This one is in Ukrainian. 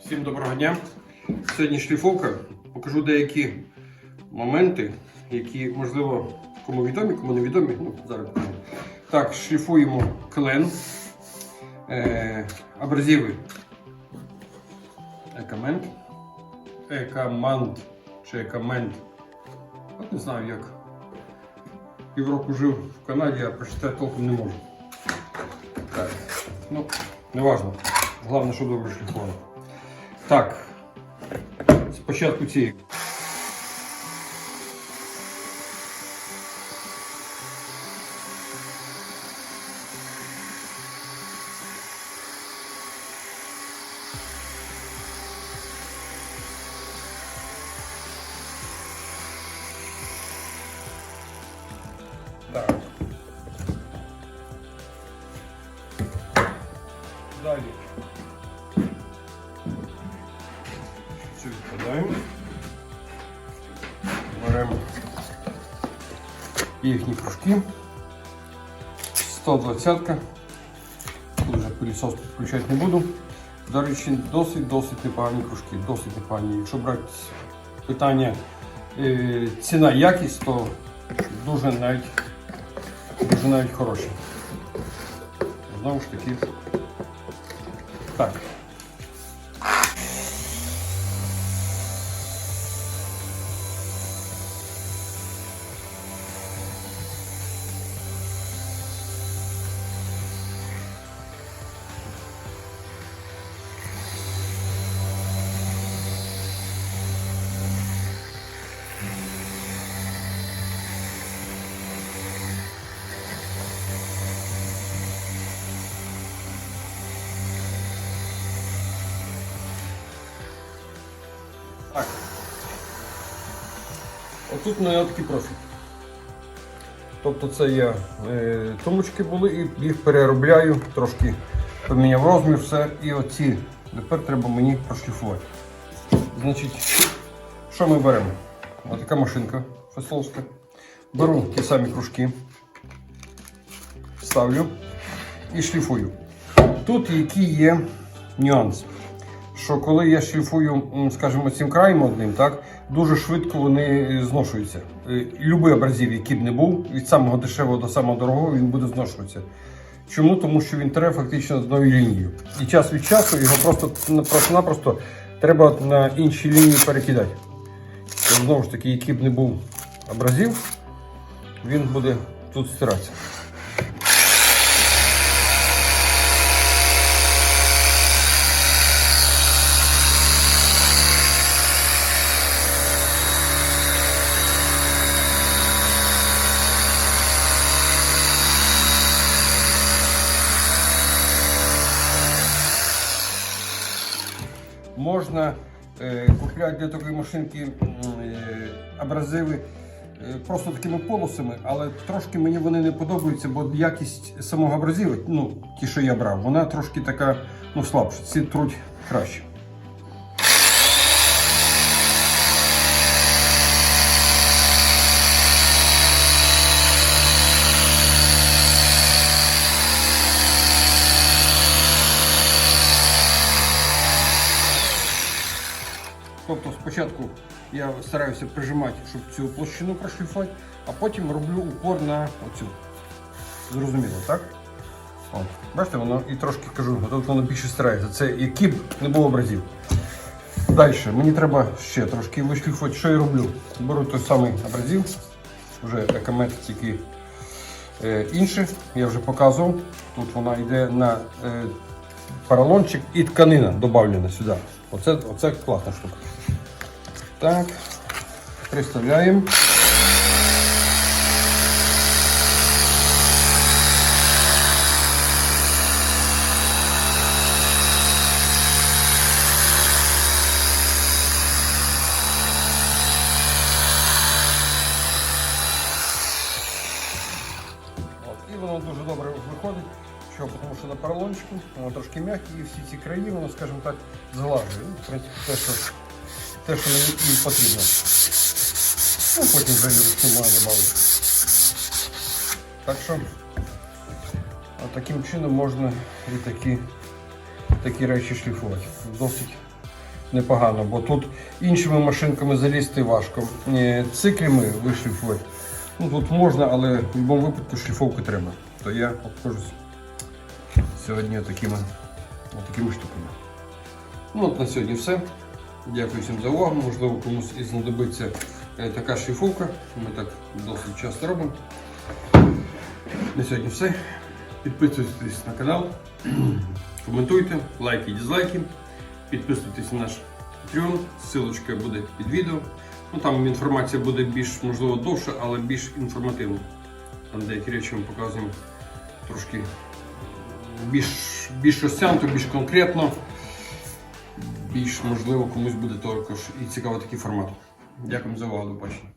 Всім доброго дня. Сьогодні шліфовка. Покажу деякі моменти, які, можливо, кому відомі, кому невідомі. Ну, зараз покажу. Так, шліфуємо клен, е, абразиви. Екамент. Екамант чи екамент. От не знаю як. Півроку жив в Канаді, а прочитати толком не можу. Так, ну, неважно. Головне, щоб добре шліфувало. Так, спочатку цієї. Так. Цю відкладаємо. Беремо їхні кружки. 120-ка. Тут вже пилісос підключати не буду. До речі, досить-досить непогані кружки, досить непогані. Якщо брати питання е, ціна якість, то дуже навіть, дуже навіть хороші. Знову ж таки. Так. Так. Отут у мене такий профіль. Тобто це я е, тумочки були і їх переробляю, трошки поміняв розмір, все. І оці тепер треба мені прошліфувати. Значить, що ми беремо? Ось така машинка фесловська. Беру ті самі кружки, ставлю і шліфую. Тут який є нюанс що коли я шліфую, скажімо, цим краєм одним, так, дуже швидко вони е, зношуються. Е, Любий абразив, який б не був, від самого дешевого до самого дорогого, він буде зношуватися. Чому? Тому що він тре фактично одною лінією. І час від часу його просто просто-напросто треба на інші лінії перекидати. Знову ж таки, який б не був абразив, він буде тут стиратися. Можна е, купляти для такої машинки е, абразиви е, просто такими полосами, але трошки мені вони не подобаються, бо якість самого абразиву, ну, ті, що я брав, вона трошки така ну, слабша. Ці труть краще. Тобто спочатку я стараюся прижимати, щоб цю площину прошліфувати, а потім роблю упор на оцю. Зрозуміло, так? От. Бачите, воно і трошки кажу, тут воно більше старається. Це які б не було образів. Далі, мені треба ще трошки вишліфувати, що я роблю. Беру той самий абразив, вже екомет тільки е, інший, я вже показував. Тут вона йде на е, поролончик і тканина додавлена сюди. Оце, оце класна штука. Так, приставляємо. От, і воно дуже добре виходить. Чого? Тому що на поролончику воно трошки м'яке і всі ці краї, воно, скажімо так, зглажує. Ну, в принципі, те, що, те, що їм потрібно. Ну, потім вже ручну маю додати. Так що таким чином можна і такі, такі речі шліфувати. Досить непогано, бо тут іншими машинками залізти важко. Е, Циклами вишліфувати. Ну, тут можна, але в будь-якому випадку шліфовка треба. То я обхожусь сьогодні такими, такими штуками. Ну от на сьогодні все. Дякую всім за увагу. Можливо, комусь і знадобиться е, така шліфовка. Ми так досить часто робимо. На сьогодні все. Підписуйтесь на канал, коментуйте, лайки, дизлайки. Підписуйтесь на наш Patreon, ссылочка буде під відео. Ну, там інформація буде більш, можливо, довша, але більш інформативна. Там деякі речі ми показуємо трошки більш, більш розтягнуто, більш конкретно. Більш можливо комусь буде також і цікавий такий формат. Дякую за увагу, до побачення.